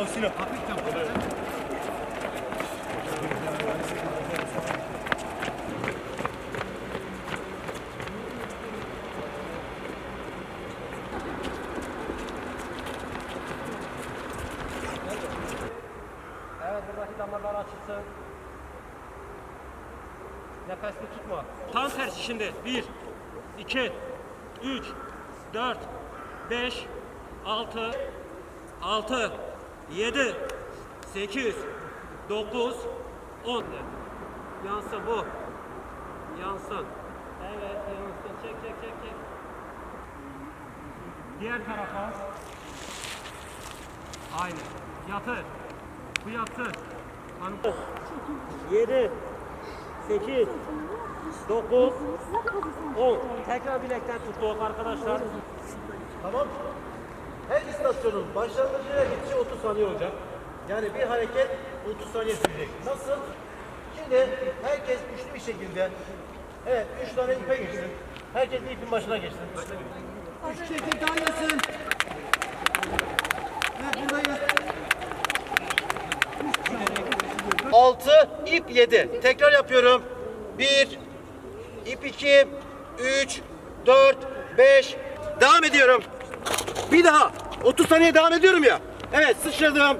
O Sinop. Evet buradaki damarlar açılsın. Nefesli tutma. Tam tersi şimdi. 1, 2, 3, 4, 5, 6, 6, 7, 8, 9, 10. Yansın bu. Yansın. Evet yansın. Çek çek çek çek. Diğer tarafa. Aynı. Yatır. Bu yatsın. Hanım. 7, 8, 9, 10. Tekrar bilekten tuttuk arkadaşlar. Tamam. Her istasyonun başlangıcı ve bitişi 30 saniye olacak. Yani bir hareket 30 saniye sürecek. Nasıl? Şimdi herkes üçlü bir şekilde Evet, üç tane ipe geçsin. Herkes bir ipin başına geçsin. Üç çekil daha gelsin. Evet, buradayız. Altı, ip yedi. Tekrar yapıyorum. Bir, ip iki, üç, dört, beş. Devam ediyorum. Bir daha. 30 saniye devam ediyorum ya. Evet, sıçradım.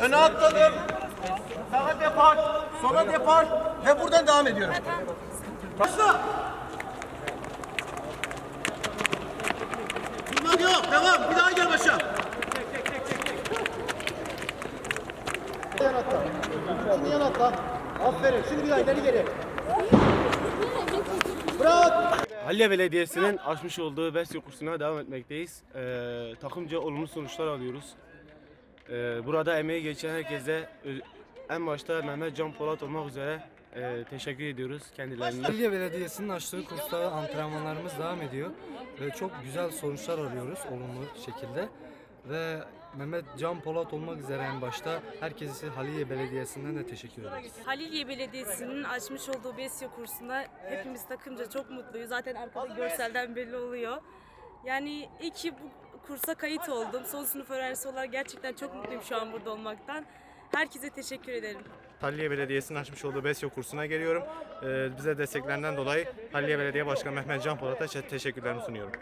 Öne atladım. Sağa depar, sola depar ve buradan devam ediyorum. Başla. Durmak yok. Devam. Bir daha gel başa. Yan atla. Şimdi yan atla. Aferin. Şimdi bir daha ileri geri. Bırak. Halilye Belediyesi'nin açmış olduğu BESYO kursuna devam etmekteyiz. Ee, takımca olumlu sonuçlar alıyoruz. Ee, burada emeği geçen herkese en başta Mehmet Can Polat olmak üzere e, teşekkür ediyoruz kendilerine. Halilye Belediyesi'nin açtığı kursta antrenmanlarımız devam ediyor ve çok güzel sonuçlar alıyoruz olumlu şekilde. Ve Mehmet Can Polat olmak üzere en başta herkese Halilye Belediyesi'nden de teşekkür ederiz. Halilye Belediyesi'nin açmış olduğu BESYO kursunda hepimiz takımca çok mutluyuz. Zaten arkada görselden belli oluyor. Yani iyi ki bu kursa kayıt oldum. Son sınıf öğrencisi olarak gerçekten çok mutluyum şu an burada olmaktan. Herkese teşekkür ederim. Halliye Belediyesi'nin açmış olduğu BESYO kursuna geliyorum. Ee, bize desteklerinden dolayı Halliye Belediye Başkanı Mehmet Can Polat'a te- teşekkürlerimi sunuyorum.